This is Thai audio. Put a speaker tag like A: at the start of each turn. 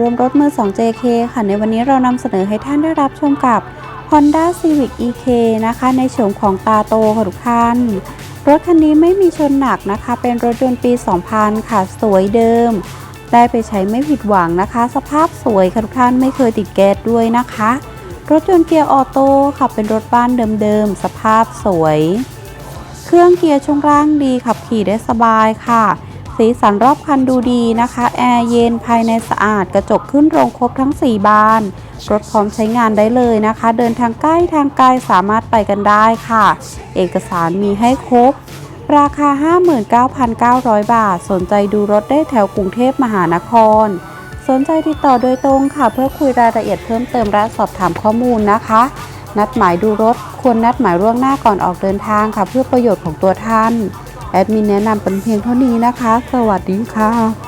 A: รวมรถมือ 2 JK ค่ะ ในวันนี้เรานำเสนอให้ท่านได้รับชมกับ Honda Civic EK นะคะ ในโฉมของตาโตค่ะทุกท่าน รถคันนี้ไม่มีชนหนักนะคะ เป็นรถยนต์ปี 2000 ค่ะ สวยเดิม ได้ไปใช้ไม่ผิดหวังนะคะ สภาพสวยค่ะทุกท่านไม่เคยติดแก๊สด้วยนะคะ รถยนต์เกียร์ออโต้ค่ะเป็นรถบ้านเดิมๆสภาพสวย เครื่องเกียร์ช่วงล่างดีขับขี่ได้สบายค่ะ สีสันรอบคันดูดีนะคะ แอร์เย็นภายในสะอาดกระจกขึ้นโรงครบทั้ง 4 บาน รถพร้อมใช้งานได้เลยนะคะ เดินทางใกล้ทางไกลสามารถไปกันได้ค่ะ เอกสารมีให้ครบ ราคา 59,900 บาท สนใจดูรถได้แถวกรุงเทพมหานคร สนใจติดต่อโดยตรงค่ะ เพื่อคุยรายละเอียดเพิ่มเติมและสอบถามข้อมูลนะคะ นัดหมายดูรถควรนัดหมายล่วงหน้าก่อนออกเดินทางค่ะ เพื่อประโยชน์ของตัวท่าน แอดมินแนะนำเป็นเพียงเท่านี้นะคะ สวัสดีค่ะ